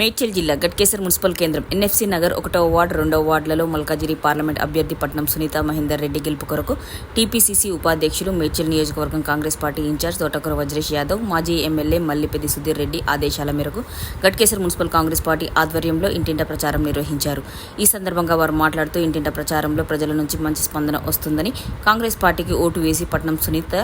మేడ్చల్ జిల్లా గట్కేసర్ మున్సిపల్ కేంద్రం ఎన్ఎఫ్సి నగర్ ఒకటవ వార్డు రెండవ వార్డులలో మల్కాజిరి పార్లమెంట్ అభ్యర్థి పట్నం సునీత మహేందర్ రెడ్డి గెలుపు కొరకు టీపీసీసీ ఉపాధ్యక్షులు మేడ్చల్ నియోజకవర్గం కాంగ్రెస్ పార్టీ ఇన్ఛార్జ్ తోటకూర వజ్రేష్ యాదవ్ మాజీ ఎమ్మెల్యే మల్లిపెద్ది సుధీర్ రెడ్డి ఆదేశాల మేరకు గట్కేసర్ మున్సిపల్ కాంగ్రెస్ పార్టీ ఆధ్వర్యంలో ఇంటింట ప్రచారం నిర్వహించారు. ఈ సందర్భంగా వారు మాట్లాడుతూ ఇంటింట ప్రచారంలో ప్రజల నుంచి మంచి స్పందన వస్తుందని కాంగ్రెస్ పార్టీకి ఓటు వేసి పట్నం సునీత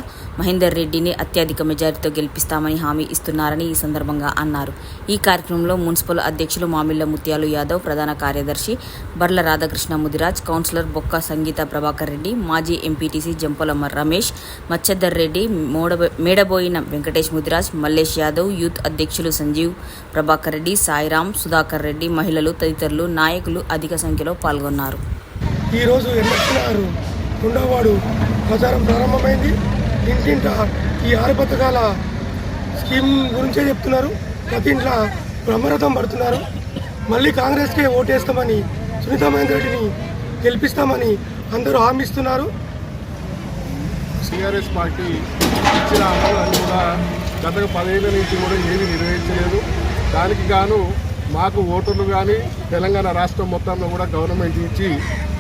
మహేందర్ రెడ్డిని అత్యధిక మెజారిటీతో గెలిపిస్తామని హామీ ఇస్తున్నారని ఈ సందర్భంగా అన్నారు. ఈ కార్యక్రమంలో మున్సిపల్ అధ్యక్షులు మామిళ్ళ ముత్యాలు యాదవ్ ప్రధాన కార్యదర్శి బర్ల రాధాకృష్ణ ముదిరాజ్ కౌన్సిలర్ బొక్క సంగీత ప్రభాకర్ రెడ్డి మాజీ ఎంపీటీసీ జంపలమ్మ రమేష్ మచ్చద్దర్ రెడ్డి మేడబోయిన వెంకటేష్ ముదిరాజ్ మల్లేష్ యాదవ్ యూత్ అధ్యక్షులు సంజీవ్ ప్రభాకర్ రెడ్డి సాయిరాం సుధాకర్ రెడ్డి మహిళలు తదితరులు నాయకులు అధిక సంఖ్యలో పాల్గొన్నారు. ఈరోజు రెండవ వాడు ప్రచారం ప్రారంభమైంది. ఇంటింట ఈ ఆరు పథకాల స్కీమ్ గురించే చెప్తున్నారు. ప్రతి ఇంట్లో బ్రహ్మరథం పడుతున్నారు. మళ్ళీ కాంగ్రెస్కే ఓటేస్తామని సునీత మహేందర్ రెడ్డిని గెలిపిస్తామని అందరూ హామీస్తున్నారు. టీఆర్ఎస్ పార్టీ ఇచ్చిన హామీలన్నీ కూడా గత పదేళ్ళ నుంచి కూడా ఏమీ నిర్వహించలేదు దానికి గాను మాకు ఓటర్లు కానీ తెలంగాణ రాష్ట్రం మొత్తంలో కూడా గవర్నమెంట్ ఇచ్చి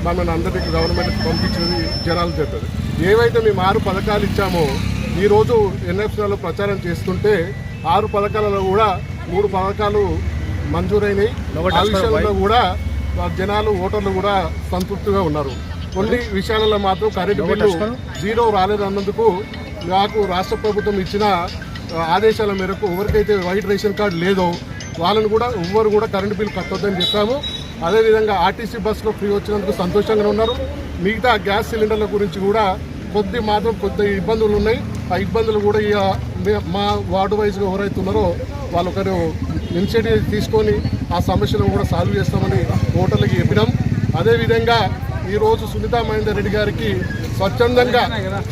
మమ్మల్ని అందరికీ గవర్నమెంట్ పంపించేది జనాలు చెప్తుంది ఏవైతే మేము ఆరు పథకాలు ఇచ్చామో ఈరోజు ఎన్ఎఫ్సీలో ప్రచారం చేస్తుంటే ఆరు పథకాలలో కూడా మూడు పథకాలు మంజూరైనవి ఆ విషయంలో కూడా జనాలు ఓటర్లు కూడా సంతృప్తిగా ఉన్నారు. కొన్ని విషయాలలో మాత్రం కరెంటు బిల్లు జీరో రాలేదన్నందుకు నాకు రాష్ట్ర ప్రభుత్వం ఇచ్చిన ఆదేశాల మేరకు ఎవరికైతే వైట్ రేషన్ కార్డు లేదో వాళ్ళని కూడా ఎవ్వరు కూడా కరెంటు బిల్లు కట్టొద్దని చెప్పాము. అదేవిధంగా ఆర్టీసీ బస్సులో ఫ్రీ వచ్చినందుకు సంతోషంగా ఉన్నారు. మిగతా గ్యాస్ సిలిండర్ల గురించి కూడా కొద్ది మాత్రం కొద్ది ఇబ్బందులు ఉన్నాయి. ఆ ఇబ్బందులు కూడా ఇక మా వార్డు వైజ్గా ఎవరైతే ఉన్నారో వాళ్ళు ఒకరు ఇనిషియేటివ్ తీసుకొని ఆ సమస్యలను కూడా సాల్వ్ చేస్తామని ఓటర్లకి చెప్పినాం. అదేవిధంగా ఈరోజు సునీతా మహేందర్ రెడ్డి గారికి స్వచ్ఛందంగా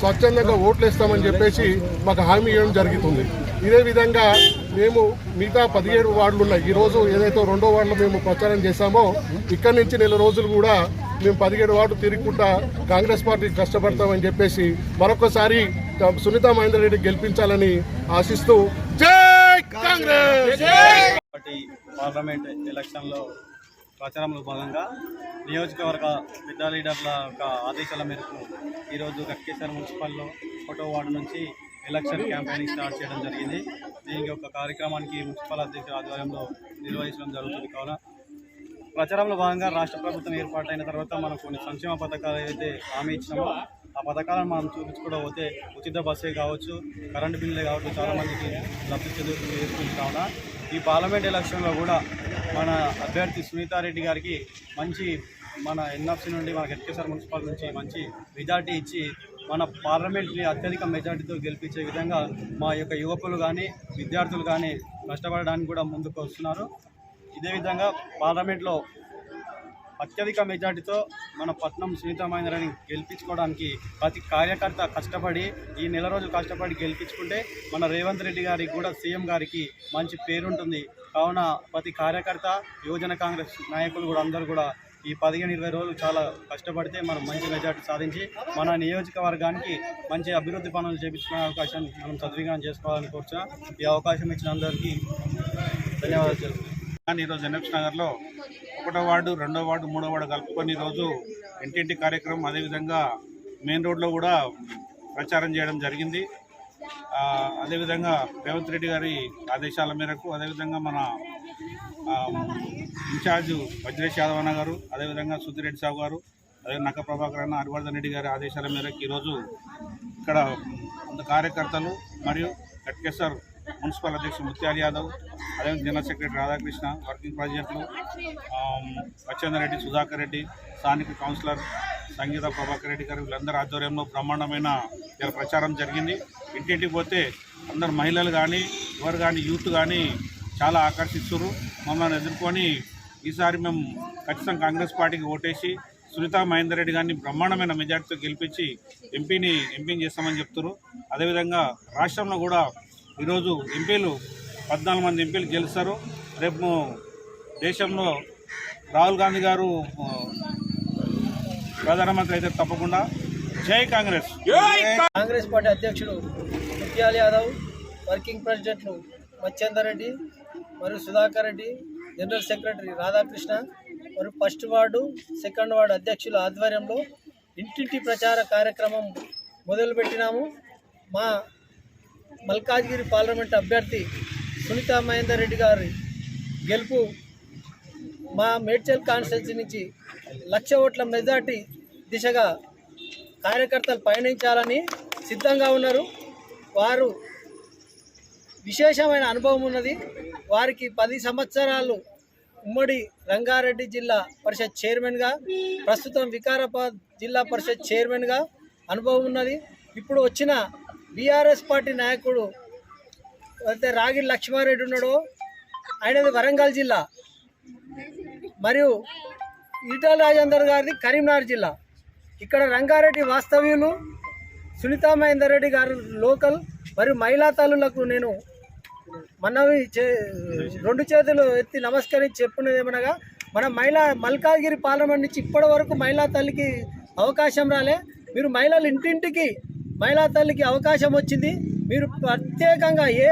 స్వచ్ఛందంగా ఓట్లు వేస్తామని చెప్పేసి మాకు హామీ ఇవ్వడం జరుగుతుంది. ఇదే విధంగా మేము మిగతా పదిహేడు వార్డులు ఉన్నాయి. ఈరోజు ఏదైతే రెండో వార్డులో మేము ప్రచారం చేశామో ఇక్కడి నుంచి నెల రోజులు కూడా మేము పదిహేడు వార్డు తిరుగుకుంటా కాంగ్రెస్ పార్టీ కష్టపడతామని చెప్పేసి మరొకసారి సునీత మహేందర్ రెడ్డి గెలిపించాలని ఆశిస్తూ జై కాంగ్రెస్! పార్లమెంట్ ఎలక్షన్లో ప్రచారంలో భాగంగా నియోజకవర్గ పెద్ద లీడర్ల యొక్క ఆదేశాల మేరకు ఈరోజు గట్కేశ్వర మున్సిపల్లో ఫోటో వార్డు నుంచి ఎలక్షన్ క్యాంపెయినింగ్ స్టార్ట్ చేయడం జరిగింది. దీనికి ఒక కార్యక్రమానికి మున్సిపల్ అధ్యక్షుల ఆధ్వర్యంలో నిర్వహించడం జరుగుతుంది. కావున ప్రచారంలో భాగంగా రాష్ట్ర ప్రభుత్వం ఏర్పాటైన తర్వాత మనం కొన్ని సంక్షేమ పథకాలు ఏవైతే హామీ ఇచ్చినామో ఆ పథకాలను మనం చూపించుకోవడం పోతే ఉచిత బస్సే కావచ్చు కరెంటు బిల్లులే కావచ్చు చాలా మందికి లబ్ధి చేస్తుంది కావున ఈ పార్లమెంట్ ఎలక్షన్లో కూడా మన అభ్యర్థి సునీతారెడ్డి గారికి మంచి మన ఎన్ఎఫ్సి నుండి మన గట్కేశ్వర మున్సిపల్ నుంచి మంచి మెజార్టీ ఇచ్చి మన పార్లమెంట్ని అత్యధిక మెజార్టీతో గెలిపించే విధంగా మా యొక్క యువకులు కానీ విద్యార్థులు కానీ కష్టపడడానికి కూడా ముందుకు వస్తున్నారు. ఇదే విధంగా పార్లమెంట్లో అత్యధిక మెజార్టీతో మన పట్నం సునీతమైనని గెలిపించుకోవడానికి ప్రతి కార్యకర్త కష్టపడి ఈ నెల రోజులు కష్టపడి గెలిపించుకుంటే మన రేవంత్ రెడ్డి గారికి కూడా సీఎం గారికి మంచి పేరుంటుంది. కావున ప్రతి కార్యకర్త యువజన కాంగ్రెస్ నాయకులు కూడా అందరూ కూడా ఈ పదిహేను ఇరవై రోజులు చాలా కష్టపడితే మనం మంచి మెజార్టీ సాధించి మన నియోజకవర్గానికి మంచి అభివృద్ధి పనులు చేపించుకునే అవకాశం మనం సద్వినియోగం చేసుకోవాలని కోరుచున్నా. ఈ అవకాశం ఇచ్చిన అందరికీ ధన్యవాదాలు. కానీ ఈరోజు ఎన్ఎఫ్స్ నగర్లో ఒకటో వార్డు రెండో వార్డు మూడో వార్డు కలుపుకొని ఈరోజు ఇంటింటి కార్యక్రమం అదేవిధంగా మెయిన్ రోడ్లో కూడా ప్రచారం చేయడం జరిగింది. అదేవిధంగా రేవంత్ రెడ్డి గారి ఆదేశాల మేరకు అదేవిధంగా మన ఇన్ఛార్జ్ వజ్రేష్ యాదవ్ అన్న గారు అదేవిధంగా సుధిరెడ్డి సాగు గారు అదే నక్క ప్రభాకర్ అన్న హరివర్ధన్ రెడ్డి గారి ఆదేశాల మేరకు ఈరోజు ఇక్కడ కొంత కార్యకర్తలు మరియు గట్కేశ్వర్ మున్సిపల్ అధ్యక్షుడు ముత్యాల యాదవ్ అదే జనరల్ సెక్రటరీ రాధాకృష్ణ వర్కింగ్ ప్రెసిడెంట్లు వచ్చేందర్ రెడ్డి సుధాకర్ రెడ్డి స్థానిక కౌన్సిలర్ సంగీత ప్రభాకర్ రెడ్డి గారు వీళ్ళందరూ ఆధ్వర్యంలో బ్రహ్మాండమైన ప్రచారం జరిగింది. ఇంటింటికి పోతే అందరు మహిళలు కానీ ఎవరు కానీ యూత్ కానీ చాలా ఆకర్షిస్తున్నారు మమ్మల్ని ఎదుర్కొని ఈసారి మేము ఖచ్చితంగా కాంగ్రెస్ పార్టీకి ఓటేసి సునీతా మహేందర్ రెడ్డి గారిని బ్రహ్మాండమైన మెజార్టీతో గెలిపించి ఎంపీని ఎంపీని చేస్తామని చెప్తున్నారు అదేవిధంగా రాష్ట్రంలో కూడా ఈరోజు ఎంపీలు పద్నాలుగు మంది ఎంపీలు గెలుస్తారు. రేపు దేశంలో రాహుల్ గాంధీ గారు ప్రధానమంత్రి అయితే తప్పకుండా. జై కాంగ్రెస్. కాంగ్రెస్. పార్టీ అధ్యక్షుడు ముత్యాల యాదవ్ వర్కింగ్ ప్రెసిడెంట్లు మచ్చేందర్ రెడ్డి మరియు సుధాకర్ రెడ్డి జనరల్ సెక్రటరీ రాధాకృష్ణ మరియు ఫస్ట్ వార్డు సెకండ్ వార్డు అధ్యక్షుల ఆధ్వర్యంలో ఇంటింటి ప్రచార కార్యక్రమం మొదలుపెట్టినాము. మా మల్కాజ్గిరి పార్లమెంట్ అభ్యర్థి సునీతా మహేందర్ రెడ్డి గారి గెలుపు మా మేడ్చల్ కాన్స్టిట్యున్సీ నుంచి లక్ష ఓట్ల మెజార్టీ దిశగా కార్యకర్తలు పయనించాలని సిద్ధంగా ఉన్నారు. వారు విశేషమైన అనుభవం ఉన్నది. వారికి పది సంవత్సరాలు ఉమ్మడి రంగారెడ్డి జిల్లా పరిషత్ చైర్మన్గా ప్రస్తుతం వికారాబాద్ జిల్లా పరిషత్ చైర్మన్గా అనుభవం ఉన్నది. ఇప్పుడు వచ్చిన బీఆర్ఎస్ పార్టీ నాయకుడు అయితే రాగి లక్ష్మారెడ్డి ఉన్నాడో ఆయనది వరంగల్ జిల్లా. మరియు ఈటల రాజేందర్ గారిది కరీంనగర్ జిల్లా. ఇక్కడ రంగారెడ్డి వాస్తవ్యులు సునీతా మహేందర్ రెడ్డి గారు లోకల్ మరియు మహిళా తల్లులకు నేను మనవి చే రెండు చేతులు ఎత్తి నమస్కరించి చెప్పుకునేది ఏమనగా మన మహిళా మల్కాజ్గిరి పార్లమెంట్ నుంచి ఇప్పటి వరకు మహిళా తల్లికి అవకాశం రాలే. మీరు మహిళలు ఇంటింటికి మహిళా తల్లికి అవకాశం వచ్చింది. మీరు ప్రత్యేకంగా ఏ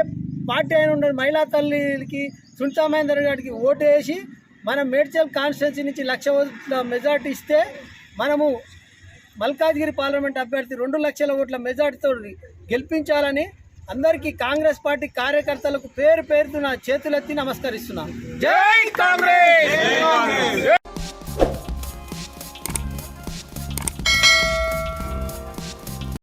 పార్టీ అయినా ఉండదు మహిళా తల్లికి సునీతా మహేందర్ గారికి ఓటు వేసి మన మేడ్చల్ కాన్స్టిట్యున్సీ నుంచి లక్ష ఓట్ల మెజార్టీ ఇస్తే మనము మల్కాజ్గిరి పార్లమెంట్ అభ్యర్థి రెండు లక్షల ఓట్ల మెజార్టీతో గెలిపించాలని అందరికీ కాంగ్రెస్ పార్టీ కార్యకర్తలకు పేరు పేరుతో నా చేతులెత్తి నమస్కరిస్తున్నాను జై కాంగ్రెస్!